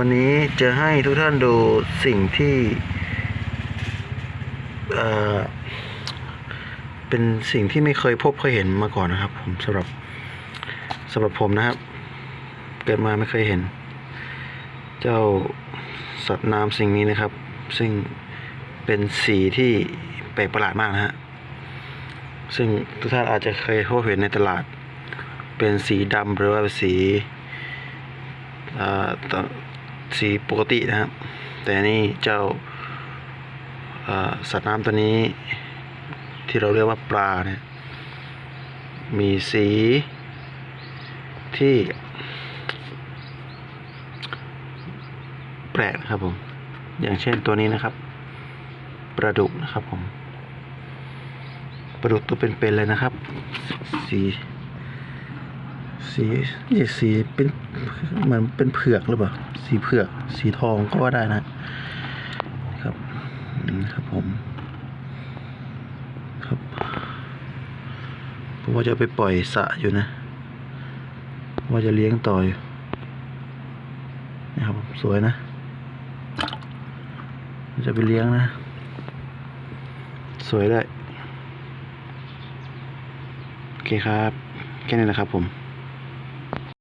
วันนี้จะให้ทุกท่านดูสิ่งที่เอ่อเป็นสิ่งที่ไม่เคยพบเคยเห็นมาก่อนนะครับ ผมสำหรับสำหรับผมนะครับ เกิดมาไม่เคยเห็น เจ้าสัตว์น้ำสิ่งนี้นะครับ ซึ่งเป็นสีที่แปลกประหลาดมากนะฮะซึ่งทุกท่านอาจจะเคยพบเห็นในตลาด เป็นสีดำหรือว่าสีอ่าต สีปกตินะครับ แต่นี่เจ้าอ่าสัตว์น้ำตัวนี้ที่เราเรียกว่าปลาเนี่ยมีสีที่ แปลกนะครับผม อย่างเช่นตัวนี้นะครับปลาดุกนะครับผมปลาดุกตัวเป็นๆเลยนะครับ สี สีนี่สีเป็นเหมือนเป็นเผือกหรือเปล่า สีเผือก สีทองก็ว่าได้นะครับนี่ครับผม ครับผมว่าจะไปปล่อยสะอยู่นะ ว่าจะเลี้ยงต่ออยู่นะครับสวยนะ จะไปเลี้ยงนะ สวยด้วยโอเคครับ แค่นี้นะครับผม